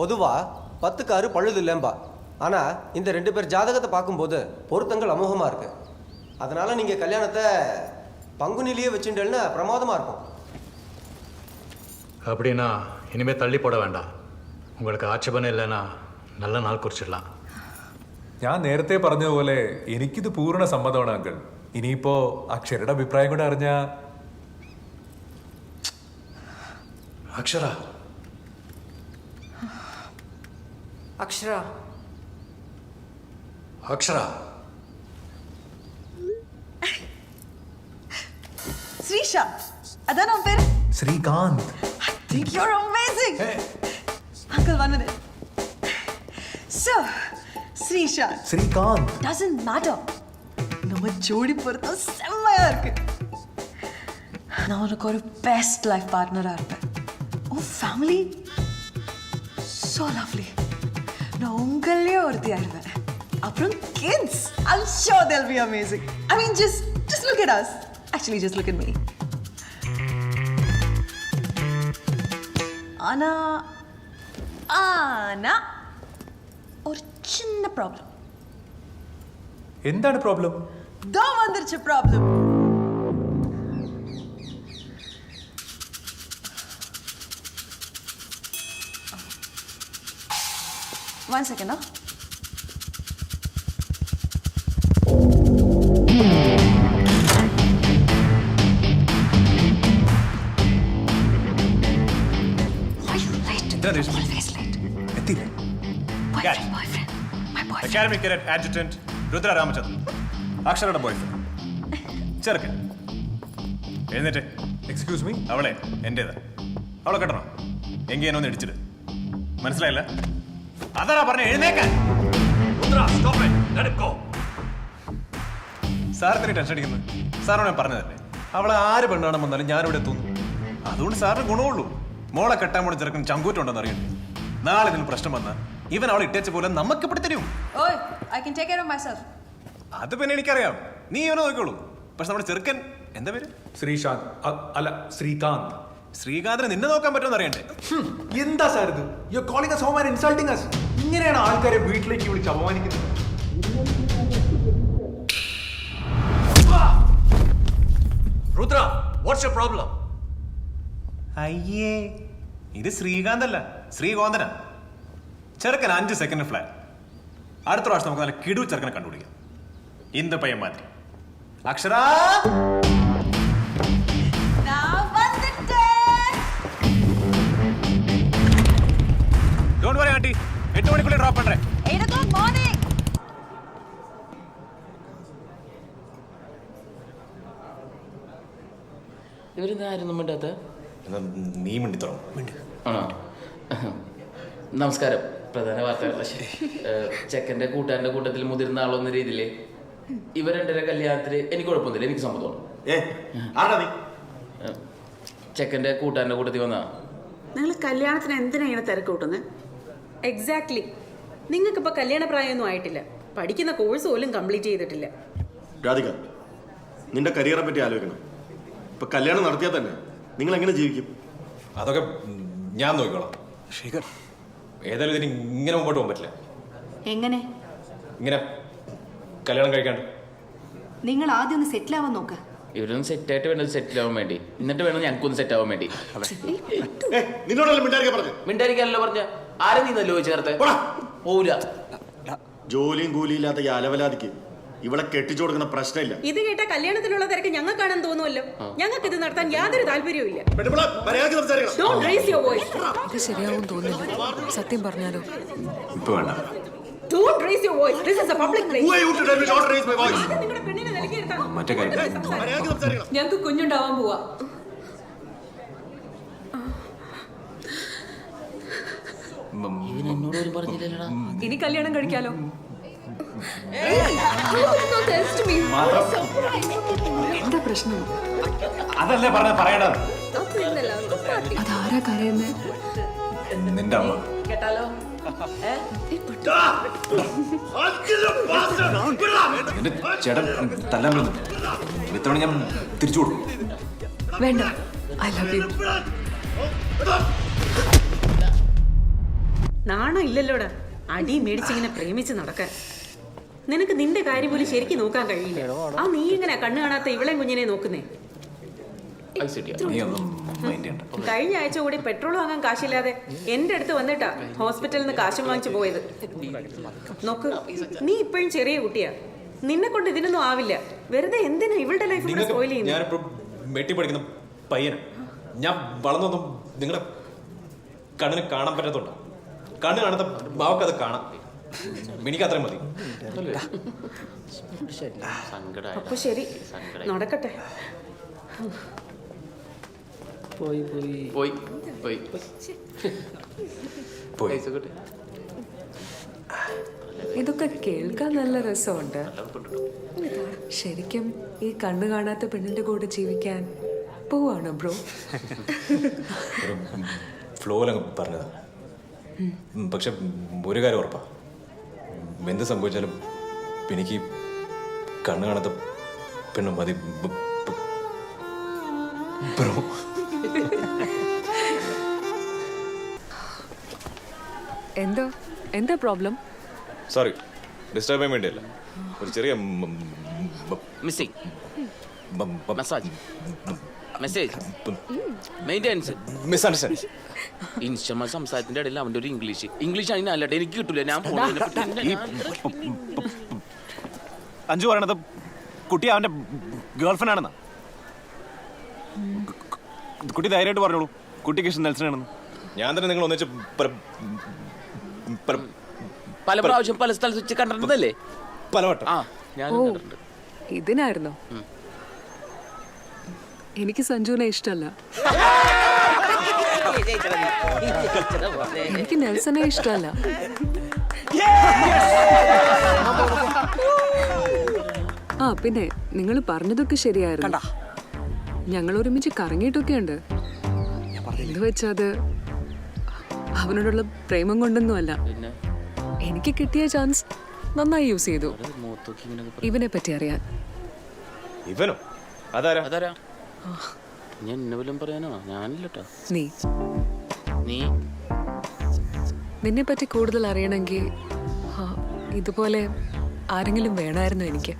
பொதுவாக பத்துக்கு ஆறு பழுது இல்லைம்பா ஆனால் இந்த ரெண்டு பேர் ஜாதகத்தை பார்க்கும்போது பொருத்தங்கள் அமோகமாக இருக்குது அதனால் நீங்கள் கல்யாணத்தை பங்குனிலேயே வச்சுட்டேன்னா பிரமாதமாக இருக்கும். அப்படின்னா இனிமேல் தள்ளி போட வேண்டாம். உங்களுக்கு ആക്ഷേപണം இல்லைன்னா നല്ല നാൾ കുറിച്ചിടലാം ഞാൻ നേരത്തെ പറഞ്ഞതുപോലെ എനിക്കിത് പൂർണ്ണ സമ്മതമാണ് അങ്കിൾ. ഇനിയിപ്പോ അക്ഷരയുടെ അഭിപ്രായം കൂടെ അറിഞ്ഞാ അക്ഷര அக்ஷரா. அக்ஷரா. ஸ்ரீஷா அதான் அவன் பேரு? Srikanth. I think you are amazing uncle one minute so Srisha. Srikanth. Doesn't matter நம்ம ஜோடி பொருத்தம் செம்மையா இருக்கு. நான் உனக்கு ஒரு பெஸ்ட் லைஃப் பார்ட்னரா இருப்பேன். ஓ ஃபேமிலி ஸோ லவ்லி நான் உங்களே ஒருத்தி ஆயிடுவேன் அப்புறம் kids I'm sure they'll be amazing. I mean, just just look at us. Actually, just look at me. ஆனா ஆனா ஒரு சின்ன ப்ராப்ளம் എന്താണ് പ്രോബ്ലം ദോ வந்துருச்சு problem My boyfriend. Academy cadet adjutant Rudra Ramachandran. അക്ഷരയുടെ boyfriend ചെറുക്കൻ. എഴുന്നേറ്റ് എക്സ്ക്യൂസ് മീ അവളെ എന്റേതാ. അവളെ കെട്ടണം? എങ്കിൽ എന്നെ ഒന്ന് ഇടിച്ചിട്ട് മനസ്സിലായില്ല? അതാ പറഞ്ഞ എഴുന്നേക്കാൻ. സാർ തന്നെ ടെൻഷൻ അടിക്കുന്നത് സാറിനോട് ഞാൻ പറഞ്ഞതല്ലേ? അവളെ ആര് പെണ്ണാണെന്ന് വന്നാലും ഞാനിവിടെ എത്തുന്നു. അതുകൊണ്ട് സാറിന് ഗുണമുള്ളൂ. മോളെ കെട്ടാൻ പോണ ചെറുക്കൻ ചങ്കൂറ്റുണ്ടെന്ന് അറിയണ്ടേ നാളെ ഇതിന് പ്രശ്നം വന്നാൽ ഇവൻ അവളെ ഇട്ടേച്ച പോലെ നമുക്ക് ഇവിടെ തരും. അത് പിന്നെ എനിക്കറിയാം. നീ ഇവനെ നോക്കിക്കോളൂ. പക്ഷെ നമ്മുടെ ചെറുക്കൻ എന്താ പേര്? ശ്രീശാന്ത് അല്ല ശ്രീകാന്ത്. ശ്രീകാന്തിന് നിന്നെ നോക്കാൻ പറ്റുമെന്ന് അറിയണ്ടേ? എന്താ സാർ ഇത്? You calling us home and insulting us ഇങ്ങനെയാണ് ആൾക്കാരെ വീട്ടിലേക്ക് വിളിച്ച് അപമാനിക്കുന്നത്. രുദ്ര വാട്ട്സ് യുവർ പ്രോബ്ലം അയ്യേ. ഇത് ശ്രീകാന്ത് അല്ല ശ്രീകോന്തന. ചെറുക്കൻ അഞ്ച് സെക്കൻഡ് ഫ്ലാറ്റ് അടുത്ത പ്രാവശ്യം നമുക്ക് നല്ല കിടു ചെറുക്കനെ കണ്ടുപിടിക്കാം. ഇന്ത് പയ്യൻ മാതിരി. അക്ഷരാ! ಹತ್ತು നീ നമസ്കാരം. പ്രധാന വാർത്തകളെ. ചെക്കന്റെ കൂട്ടുകാരന്റെ കൂട്ടത്തിൽ മുതിർന്ന ആളൊന്ന രീതിയിൽ ഇവർ രണ്ടര കല്യാണത്തിൽ എനിക്ക് കുഴപ്പമൊന്നുമില്ല. എനിക്ക് സമ്മതമാണ്. ചെക്കന്റെ കൂട്ടുകാരന്റെ കൂട്ടത്തിൽ വന്നാ നിങ്ങൾ കല്യാണത്തിന് എന്തിനാണ് തിരക്ക് കൂട്ടുന്നത് എക്സാക്ട്ലി നിങ്ങൾക്കിപ്പോൾ കല്യാണ പ്രായമൊന്നും ആയിട്ടില്ല. പഠിക്കുന്ന കോഴ്സ് പോലും കംപ്ലീറ്റ് ചെയ്തിട്ടില്ല. രാധിക നിന്റെ കരിയറെ പറ്റി ആലോചിക്കണം. ഇപ്പൊ കല്യാണം നടത്തിയാൽ തന്നെ നിങ്ങൾ എങ്ങനെ ജീവിക്കും? അതൊക്കെ ഞാൻ നോക്കിക്കോളാം. ശേഖർ. ഏതായാലും ഇതിന് ഇങ്ങനെ മുമ്പോട്ട് പോകാൻ പറ്റില്ല. എങ്ങനെ? ഇങ്ങനെ കല്യാണം കഴിക്കാണ്ട്. നിങ്ങൾ ആദ്യം ഒന്ന് സെറ്റിൽ ആവാൻ നോക്ക്. ഇവരൊന്നും സെറ്റായിട്ട് വേണ്ടത് സെറ്റിൽ ആവാൻ വേണ്ടി. എന്നിട്ട് വേണം ഞങ്ങൾക്കൊന്ന് സെറ്റ് ആവാൻ വേണ്ടി. നിന്നോടല്ലോ മിണ്ടായിരിക്കാൻ മിണ്ടാരിക്കാൻ പറഞ്ഞു? മിണ്ടായിരിക്കാനല്ലോ പറഞ്ഞ? ആരെ നീ നല്ലോ ചേർത്ത് പോവില്ല ജോലിയും കൂലി ഇല്ലാത്ത ഈ അലവലാതിക്ക് ഇവിടെ കെട്ടിച്ചു കൊടുക്കുന്ന പ്രശ്നമില്ല. ഇത് കേട്ട കല്യാണത്തിനുള്ള തിരക്ക് ഞങ്ങൾക്കാണെന്ന് തോന്നുമല്ലോ. ഞങ്ങൾക്ക് ഇത് നടത്താൻ യാതൊരു താല്പര്യവും. ഇത് ശരിയാവും തോന്നുന്നില്ല. സത്യം പറഞ്ഞാലോ. ഇപ്പൊ വേണ്ട. Don't raise your voice. This is a public place. Who are you to tell me not raise my voice? നിങ്ങളുടെ പെണ്ണിനെ വിലക്കിയിരുത്താൻ മറ്റേ കാര്യം. മര്യാദയ്ക്ക് സംസാരിക്കണം. ഞങ്ങൾക്ക് കുഞ്ഞുണ്ടാവാൻ പോവാ. ഇവൻ എന്നോട് ഒരു പറഞ്ഞില്ലല്ലടാ. ഇനി കല്യാണം കഴിക്കാലോ? എന്താ പ്രശ്നം? അതല്ലേ പറഞ്ഞ പറയണത്. അതാരാ കരയുന്നേ? നിന്റെ അമ്മ. കേട്ടാലോ? ചേട്ടൻ തല്ലാൻ ഞാൻ തിരിച്ചു കൊടുക്കും. വേണ്ട. ഐ ലവ് യു നാണം ഇല്ലല്ലോടാ അടി മേടിച്ചിങ്ങനെ പ്രേമിച്ച് നടക്കാൻ. നിനക്ക് നിന്റെ കാര്യം പോലും ശരിക്കും നോക്കാൻ കഴിയില്ല. ആ നീ ഇങ്ങനെ കണ്ണു കാണാത്ത ഇവളെ കുഞ്ഞിനെ നോക്കുന്നേ? കഴിഞ്ഞ ആഴ്ച കൂടി പെട്രോൾ വാങ്ങാൻ കാശില്ലാതെ എന്റെ അടുത്ത് വന്നിട്ടാ ഹോസ്പിറ്റലിൽ നിന്ന് കാശും വാങ്ങിച്ചു പോയത്. നോക്ക് നീ ഇപ്പോഴും ചെറിയ കുട്ടിയാ. നിന്നെ കൊണ്ട് ഇതിനൊന്നും ആവില്ല. വെറുതെ എന്തിനാ ഇവളുടെ ലൈഫ് കൂടെ സ്പോയിൽ ചെയ്യുന്നു പയ്യന. ഞാൻ വളർന്നൊന്നും നിങ്ങളുടെ കണ്ണിന് കാണാൻ പറ്റത്തുണ്ടോ. കണ്ണ് കാണാത്ത അത് കാണാം. എനിക്ക് അത്രയും മതി. അപ്പൊ ശരി. നടക്കട്ടെ. പോയി പോയി. പോയി പോയി. പോയി. ഇതൊക്കെ കേൾക്കാൻ നല്ല രസമുണ്ട്. ശരിക്കും ഈ കണ്ണു കാണാത്ത പെണ്ണിന്റെ കൂടെ ജീവിക്കാൻ പോവാണോ ബ്രോ? ഫ്ലോ ഫ്ലോയിലങ്ങ് പറഞ്ഞതാ. ഉം, പക്ഷെ ഒരു കാര്യം ഉറപ്പാ. എന്ത് സംഭവിച്ചാലും എനിക്ക് കണ്ണു കാണാത്ത പെണ്ണ് മതി. ബ്രോ. എന്താ? എന്താ പ്രോബ്ലം? സോറി ഡിസ്റ്റർബ് ചെയ്യാൻ വേണ്ടിയല്ല. ഒരു ചെറിയ missing massage. Message. Maintenance. Misunderstand ഇൻസ്റ്റമ സംസാരത്തിന്റെ ഇടയിൽ അവന്റെ ഒരു ഇംഗ്ലീഷ്. ഇംഗ്ലീഷ് ആണ് അല്ലട്ടെ എനിക്ക് കിട്ടൂല. ഞാൻ അഞ്ചു പറയണത് കുട്ടി അവന്റെ ഗേൾഫ്രണ്ട് ആണെന്നാ കുട്ടി ധൈര്യമായിട്ട് പറഞ്ഞോളൂ. കുട്ടി കൃഷ്ണൻ നെൽസൺ നെൽസനാണെന്ന് ഞാൻ തന്നെ നിങ്ങൾ ഒന്നിച്ച് പല- പ്രാവശ്യം പല സ്ഥലത്ത് വെച്ച് കണ്ടിട്ടുണ്ടല്ലേ പലവട്ടം ആ ഞാൻ കണ്ടിട്ടുണ്ട്. ഇതിനായിരുന്നോ? എനിക്ക് സഞ്ജുവിനെ ഇഷ്ടമല്ല എനിക്ക് നെൽസനെ ഇഷ്ടമല്ല. ആ പിന്നെ നിങ്ങൾ പറഞ്ഞതൊക്കെ ശരിയായിരുന്നു. ഞങ്ങൾ ഒരുമിച്ച് കറങ്ങിയിട്ടൊക്കെ ഉണ്ട്. എന്ത് വെച്ചത് അവനോടുള്ള പ്രേമം കൊണ്ടൊന്നുമല്ല പിന്നെ? എനിക്ക് കിട്ടിയ ചാൻസ് നന്നായി യൂസ് ചെയ്തു. ഇവനെ പറ്റി അറിയാൻ. ഇവനോ? അതാരാ? അതാരാ? ഞാൻ പറയാനോ? ഞാനില്ലട്ടോ. നീ? നീ? നിന്നെ പറ്റി കൂടുതൽ അറിയണമെങ്കിൽ ആ, ഇതുപോലെ ആരെങ്കിലും വേണമായിരുന്നു എനിക്ക്.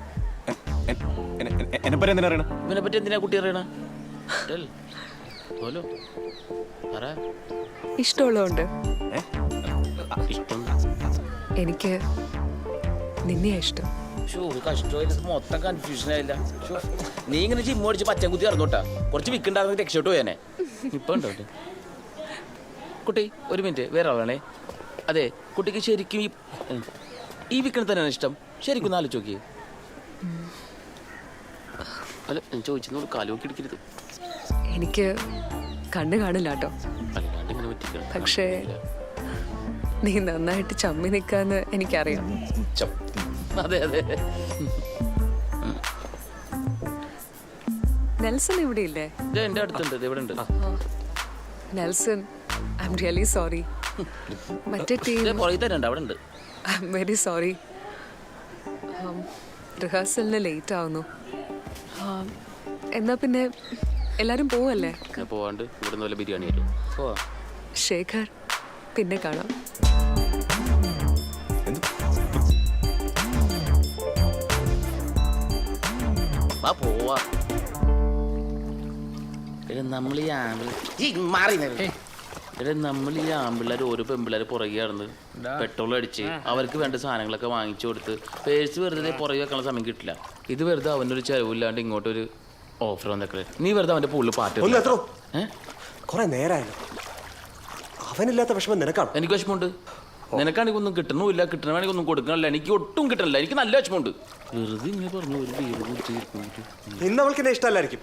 ഇഷ്ടമുള്ളതുണ്ട് ഇവനെ പറ്റി എന്തിനാ കുട്ടി അറിയണ? ഹലോ പറ. ഇഷ്ടമുള്ളതുകൊണ്ട്. ഇഷ്ടം. എനിക്ക് നിന്നെയാ ഇഷ്ടം. മൊത്തം കൺഫ്യൂഷൻ ആയില്ല. നീ ഇങ്ങനെ ജിമ്മ് അടിച്ച് പച്ചക്കുത്തി ഇറങ്ങോട്ടാ കുറച്ച് വിൽക്കണ്ടായിരുന്നു രക്ഷപ്പെട്ടു പോയാനെ. ഇപ്പൊ ഉണ്ടോ? കുട്ടി ഒരു മിനിറ്റ് വേറെ ആളാണേ. അതെ കുട്ടിക്ക് ശരിക്കും ഈ ഈ വിൽക്കണ തന്നെയാണ് ഇഷ്ടം. ശരിക്കും നാല് ചോക്കി അല്ല ഞാൻ ചോദിച്ചെന്നോട് കാലുമൊക്കെ എടുക്കരുത്. എനിക്ക് കണ്ണ് കാണില്ല കേട്ടോ. പക്ഷേ നീ നന്നായിട്ട് ചമ്മി നിൽക്കാന്ന് എനിക്കറിയാം. അതെ അതെ. നെൽസൺ ഇവിടെ ഇല്ലേ എന്റെ അടുത്തുണ്ട് ഇവിടെ ഉണ്ട് Nelson I'm really sorry മറ്റേ ടീം പുറകിൽ തന്നെ ഉണ്ട് അവിടെ ഉണ്ട്. ഐ എം വെരി സോറി റിഹേഴ്സലിന് ലേറ്റ് ആവുന്നു. Um, എന്നാ പിന്നെ എല്ലാരും പോവല്ലേ? പോവാണ്ട്. ഇവിടുന്ന് വല്ല ബിരിയാണി പോവാ. ശേഖർ പിന്നെ കാണാം. വാ പോവാ. നമ്മൾ ഈ ആംബുലൻസ് മാറി എടാ നമ്മൾ ഈ ആമ്പിള്ളേർ ഓരോ പെമ്പിള്ളേർ പുറകെ നടന്ന് പെട്രോൾ അടിച്ച് അവർക്ക് വേണ്ട സാധനങ്ങളൊക്കെ വാങ്ങിച്ചു കൊടുത്ത് പേഴ്സ് വെറുതെ പുറകെ വെക്കാനുള്ള സമയം കിട്ടില്ല. ഇത് വെറുതെ അവന്റെ ഒരു ചെലവില്ലാണ്ട് ഇങ്ങോട്ടൊരു ഓഫർ വന്നേക്കളെ നീ വെറുതെ അവന്റെ പുള്ളി പാട്ട് ഒന്ന് എത്രോ? ഏ? കുറെ നേരമായല്ലോ അവനില്ലാത്ത വിഷമം നിനക്കാണ്? എനിക്ക് വിഷമമുണ്ട്. നിനക്കാണെങ്കിൽ ഒന്നും കിട്ടണമില്ല കിട്ടണമെങ്കിൽ ഒന്നും കൊടുക്കണമല്ല. എനിക്ക് ഒട്ടും കിട്ടണില്ല. എനിക്ക് നല്ല വിഷമമുണ്ട്. വെറുതെ ഇങ്ങനെ പറഞ്ഞു ഒരു ഇന്ന് അവൾക്ക് എന്നെ ഇഷ്ടമല്ലായിരിക്കും.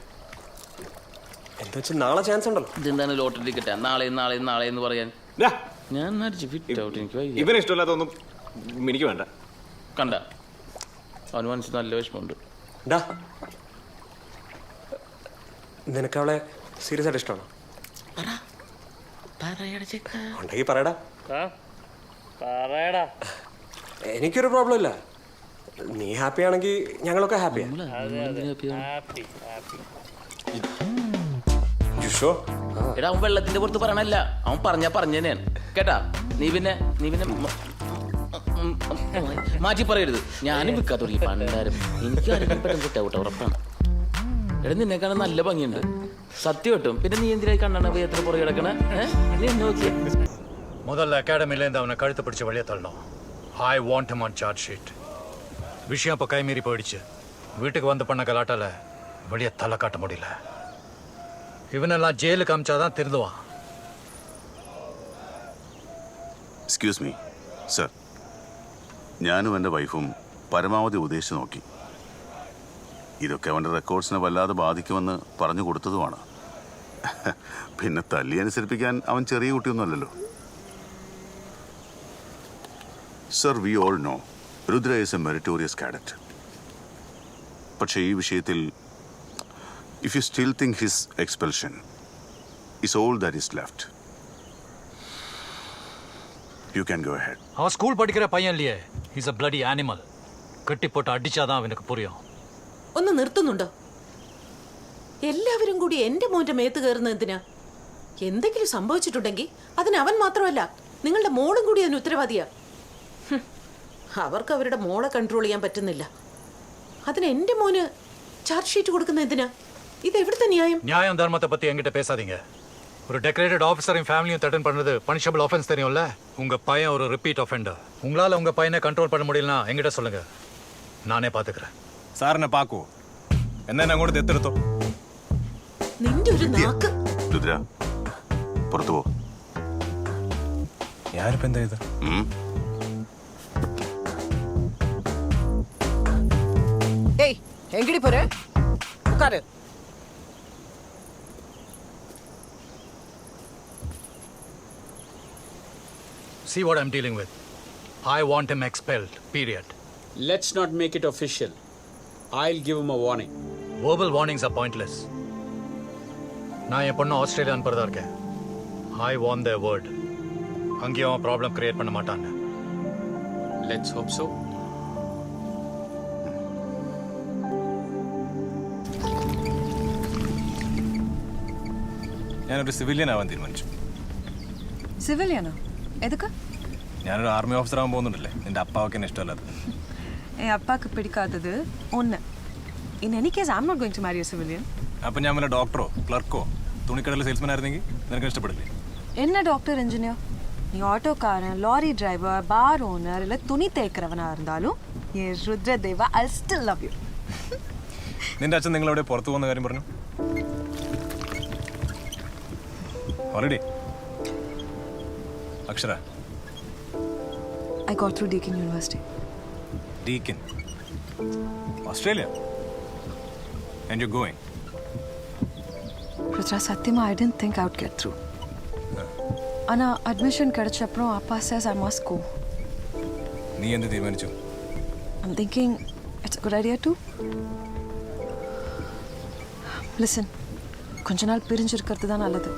എന്താ വെച്ചാൽ നാളെ ചാൻസ് ഉണ്ടല്ലോ. ഇതെന്താണ് ലോട്ടറി ടിക്കറ്റാ നാളെ നാളെ നാളെ എന്ന് പറയാൻ. ഡാ, ഞാൻ ഫിറ്റ് ഔട്ട് എനിക്ക് വയ്യ. ഇവന് ഇഷ്ടമില്ലാത്തൊന്നും എനിക്ക് വേണ്ട. കണ്ട. അവന് മനസ്സിൽ നല്ല വിഷമമുണ്ട്. ഡാ നിനക്ക് അവളെ സീരിയസ് ആയിട്ട് ഇഷ്ടമാണോ? ഉണ്ടെങ്കിൽ പറയടാ എനിക്കൊരു പ്രോബ്ലം ഇല്ല. നീ ഹാപ്പി ആണെങ്കിൽ ഞങ്ങളൊക്കെ ഹാപ്പിയാ എടാ അവൻ വെള്ളത്തിന്റെ പുറത്ത് പറയണല്ല അവൻ പറഞ്ഞാ പറഞ്ഞു തന്നെയാണ് കേട്ടാ നീ പിന്നെ നീ പിന്നെ മ- ഉം, ഉം, ഉം, മാറ്റി പറയരുത് ഞാനും വിൽക്കാൻ തുടങ്ങി പണ്ടാരും എനിക്ക് ആരെങ്കിലും പെട്ടെന്ന് കിട്ടാ കൂട്ട ഉറപ്പാണ് എടാ നിന്നെ കാണാൻ നല്ല ഭംഗിയുണ്ട് സത്യം കിട്ടും പിന്നെ നീ എന്തിനായി കണ്ണാണ് പോയി എത്ര പുറകെ കിടക്കണേ ഏഹ്? നീ എന്നെ നോക്കിയേ முதல்ல அகாடமிலேருந்து அவனை கழுத்தை பிடிச்சி வெளியே தள்ளணும் I want him on charge sheet விஷயம் இப்போ கைமீறி போயிடுச்சு வீட்டுக்கு வந்து பண்ண கலாட்டால வெளியே தலை காட்ட முடியல இவனெல்லாம் ஜெயிலுக்கு அமிச்சாதான் திருந்துவான் എക്സ്ക്യൂസ് മീ സർ ഞാനും എൻ്റെ വൈഫും പരമാവധി ഉദ്ദേശിച്ച് നോക്കി ഇതൊക്കെ അവൻ്റെ റെക്കോർഡ്സിനെ വല്ലാതെ ബാധിക്കുമെന്ന് പറഞ്ഞു കൊടുത്തതുമാണ് പിന്നെ തല്ലി അനുസരിപ്പിക്കാൻ അവൻ ചെറിയ കുട്ടിയൊന്നുമല്ലല്ലോ sir we all know Rudra is a meritorious cadet പക്ഷേ ഈ വിഷയത്തിൽ If you still think his expulsion is all that is left you can go ahead அவன் ஸ்கூல் படிக்கிற பையன் இல்லையே இஸ் அ பிளடி அனிமல் கட்டி போட்டு அடிச்சாதான் அவனுக்கு புரியும் ഒന്ന് നിർത്തുന്നുണ്ടോ എല്ലാവരും കൂടി എന്റെ മോന്റെ മേത്ത് കയറുന്നത് എന്തിനാ എന്തെങ്കിലും സംഭവിച്ചിട്ടുണ്ടെങ്കിൽ അതിന് അവൻ മാത്രമല്ല നിങ്ങളുടെ മോളും കൂടി അതിന് ഉത്തരവാദിയാ ഹും. അവർക്ക് അവരുടെ മോളെ കൺട്രോൾ ചെയ്യാൻ പറ്റുന്നില്ല അതിന് എന്റെ മോന് ചാർജ് ഷീറ്റ് കൊടുക്കുന്ന എന്തിനാ ഇത് എവിടുത്തെ ന്യായം நியாயம் தர்மத்தை பத்தி என்கிட்ட பேசாதீங்க ஒரு டெக்கரேட்டட் ஆஃபீஸரையும் ஃபேமிலியும் த்ரெட்டன் பண்றது பனிஷபிள் ஆஃபென்ஸ் தெரியும்ல உங்க பையன் ஒரு ரிப்பீட் ஆஃபெண்டர் உங்களால உங்க பையனை கண்ட்ரோல் பண்ண முடியலனா என்கிட்ட சொல்லுங்க நானே பாத்துக்கிறேன் സാറിനെ പാക്കോ എന്നാ എന്നെ അങ്ങോട്ട് എത്തെടുത്തോ നിന്റെ ഒരു നാക്ക് രുദ്ര പുറത്തു പോ ഞാനിപ്പോ എന്താ ചെയ്ത് ഉം. ഏയ് എങ്കിടി പോരെ ഉക്കാര് See what I'm dealing with. I want him expelled. Period. Let's not make it official. I'll give him a warning. Verbal warnings are pointless. நான் என் பொண்ணு ஆஸ்திரேலியா அனுப்புறதா இருக்கேன் ஐ வாண்ட் த வேர்ட் அங்கேயும் அவன் ப்ராப்ளம் கிரியேட் பண்ண மாட்டாங்க Let's hope so. ഞാനൊരു civilian ആവാൻ തീരുമാനിച്ചു സിവിലിയനോ എതൊക്കെ ഞാനൊരു ആർമി ഓഫീസർ ആവാൻ പോകുന്നുണ്ടല്ലേ എൻ്റെ അപ്പാവൊക്കെ എന്നെ ഇഷ്ടമല്ലാത്ത என் அப்பாவுக்கு பிடிக்காதது ஒன்று in any case I'm not going to marry civilian അപ്പം ഞാൻ വല്ല ഡോക്ടറോ ക്ലർക്കോ തുണിക്കടയിൽ സെയിൽസ്മാൻ ആയിരുന്നെങ്കിൽ നിനക്ക് ഇഷ്ടപ്പെടില്ലേ என்ன டாக்டர் இன்ஜினியர் நீ ஆட்டோக்காரன் லாரி டிரைவர் பார் ஓனர் இல்லை துணி தேய்க்கிறவனா இருந்தாலும் என் Rudra Deva I still love you നിന്റെ അച്ഛൻ നിങ്ങളെവിടെ പുറത്തു പോകുന്ന കാര്യം പറഞ്ഞു already Akshara. I got through Deakin University. Deakin? Australia? And you're going? Prithra Satyama, I didn't think I would get through. అనా అడ్మిషన్ కడిచప్పుడు అప్పా సేస్ ఐ మస్ట్ గో నీ ఎంత తీర్మానించు I'm thinking it's good idea to listen கொஞ்ச நாள் பிரிஞ்சிருக்கிறது தான் நல்லது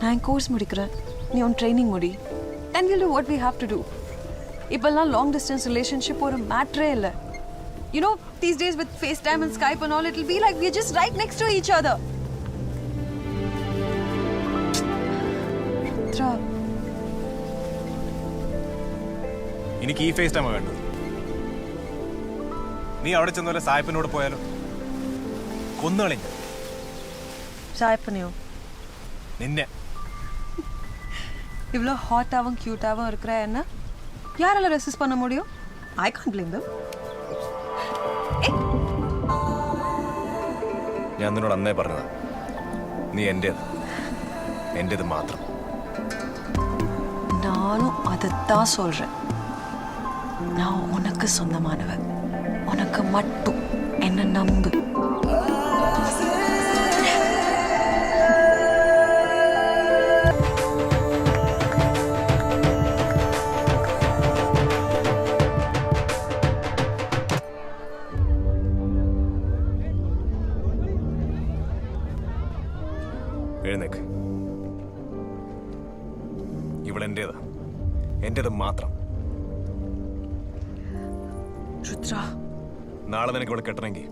நான் என் கோர்ஸ் முடிக்கிறேன் நீ உன் ட்ரைனிங் முடி and will do what we have to do இப்போல்லாம் லாங் டிஸ்டன்ஸ் ரிலேஷன்ஷிப் ஒரு மேட்ரே இல்லை you know these days with FaceTime and Skype and all it be like we just right next to each other എനിക്ക് ഈ face ടൈമാണ് വേണ്ടത് നീ അവിടെ ചെന്ന പോലെ സായിപ്പിനോട് പോയാലോ കൊന്നുകളഞ്ഞ சாய்ப்பனியோ നിന്നെ இவ்வளோ ஹாட்டாகவும் க்யூட்டாகவும் இருக்கிற என்ன யாரால ரெசிஸ்ட் பண்ண முடியும் ஐ கான் பிளேம் தம் ഞാൻ നിന്നോട് അന്നേ പറഞ്ഞതാ നീ എൻ്റേത് എൻ്റേത് മാത്രം நானும் அதைத்தான் சொல்றேன் நான் உனக்கு சொந்தமானவ உனக்கு மட்டும் என்ன நம்பு എന്റേത് മാത്രം. രുദ്ര. നാളെ നിനക്ക് ഇവിടെ കെട്ടണമെങ്കിൽ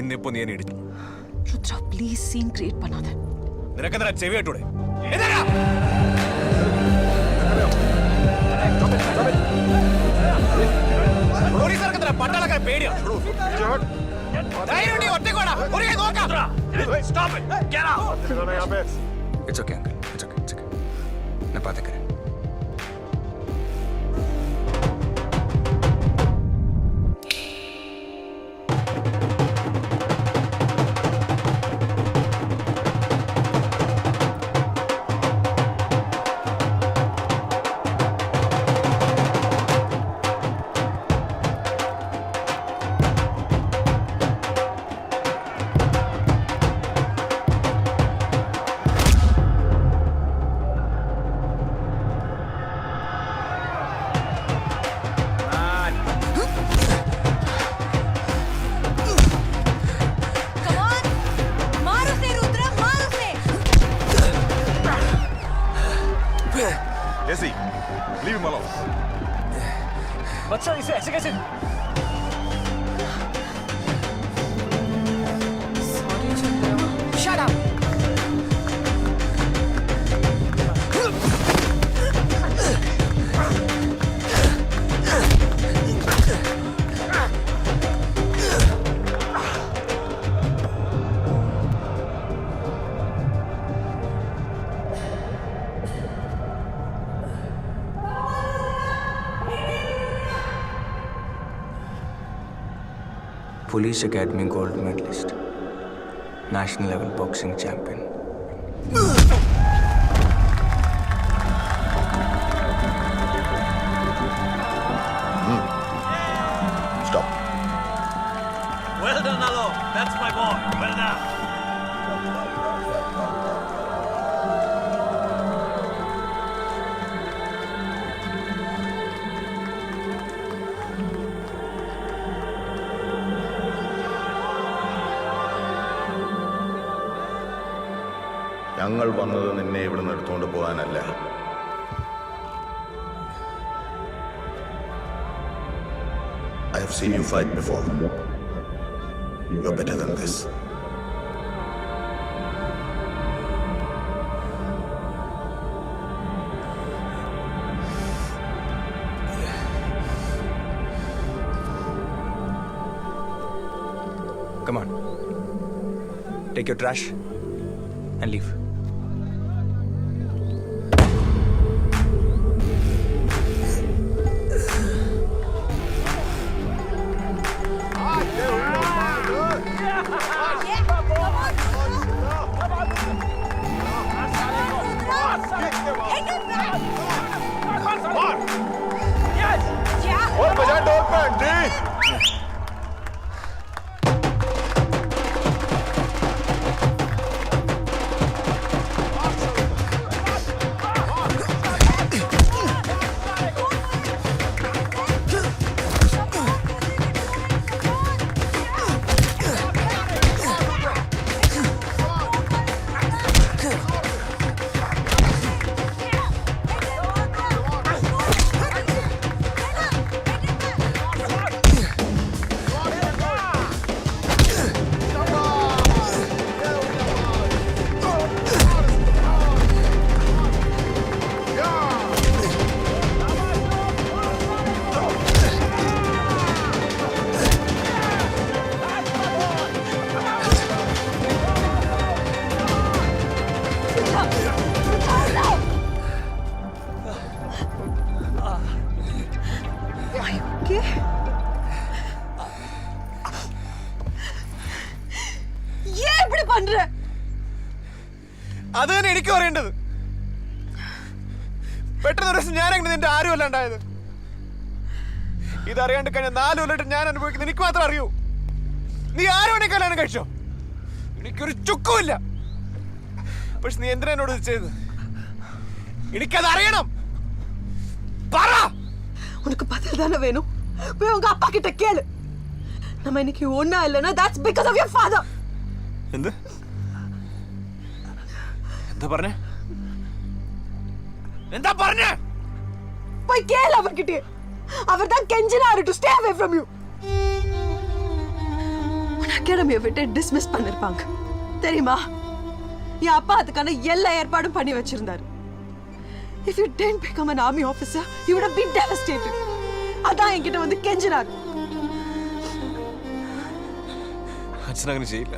ഇന്നിപ്പോ നീ എന്നെ ഇടിച്ചു. രുദ്ര പ്ലീസ് സീൻ ക്രിയേറ്റ് പണാതെ. നിനക്കെന്താ ചെവി കേട്ടൂടെ? It's okay, uncle. It's okay. It's okay. No, बातें करें 我唱一次这 police academy gold medalist, national level boxing champion. ഞങ്ങൾ വന്നത് നിന്നെ ഇവിടുന്ന് എടുത്തുകൊണ്ട് പോകാനല്ല I have seen you fight before. You're better than this. Come on. Take your trash and leave. അത് തന്നെ എനിക്ക് പറയേണ്ടത് പെട്ടെന്ന് ഒരു ദിവസം ഞാൻ എങ്ങനെ നിന്റെ ആരും അല്ലാണ്ടായത് ഇതറിയാണ്ട് കഴിഞ്ഞ നാല് കൊല്ലമായിട്ട് ഞാൻ അനുഭവിക്കുന്നത് എനിക്ക് മാത്രം അറിയൂ നീ ആരോടെ കല്യാണം കഴിച്ചോ എനിക്കൊരു ചുക്കുമില്ല പക്ഷെ നീ എന്തിനാ എന്നോട് ഇത് ചെയ്തത് എനിക്കത് അറിയണം പറ உனக்கு பதில் தானே வேணும் போய் உங்க அப்பா கிட்ட கேளு நம்ம இன்னைக்கு ஒண்ணா இல்லைன்னா that's because of your father എന്ത് എന്താ പറഞ്ഞേ എന്താ പറഞ്ഞേ போய் கேளு அவர்கிட்ட அவர் தான் கெஞ்சினாரு to stay away from you உன் அகாடமியை விட்டு டிஸ்மிஸ் பண்ணிருப்பாங்க தெரியுமா என் அப்பா அதுக்கான எல்லா ஏற்பாடும் பண்ணி வச்சிருந்தாரு if you didn't become an army officer you would have been devastated அதான் என்கிட்ட வந்து கெஞ்சினாரு അച്ഛൻ അങ്ങനെ ചെയ്യില്ല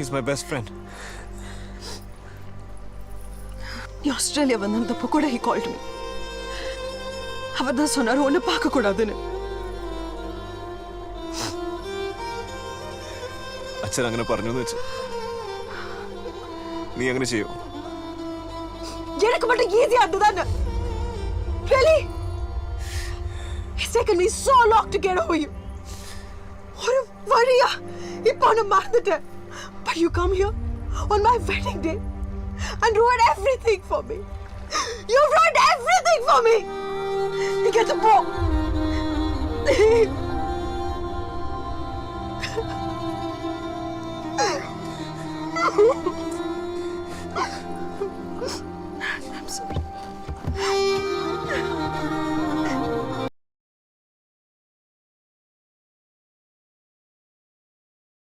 ഈസ് മൈ ബെസ്റ്റ് ഫ്രണ്ട് நீ ஆஸ்திரேலியா வந்திருந்தப்போ கூட ஹி கால்ட் மீ அவர் தான் சொன்னார் ஒன்று பார்க்க கூடாதுன்னு അച്ഛൻ അങ്ങനെ പറഞ്ഞു എന്ന് വെച്ച് നീ അങ്ങനെ ചെയ്യോ எனக்கு மட்டும் ஈஸியா இருந்ததானே really it's taken me so long to get over you ஒரு வழியா இப்போ ஒன்று மறந்துட்டேன் but you come here on my wedding day and wrote everything for me. You wrote ruined everything for me. Get the ball. I'm sorry.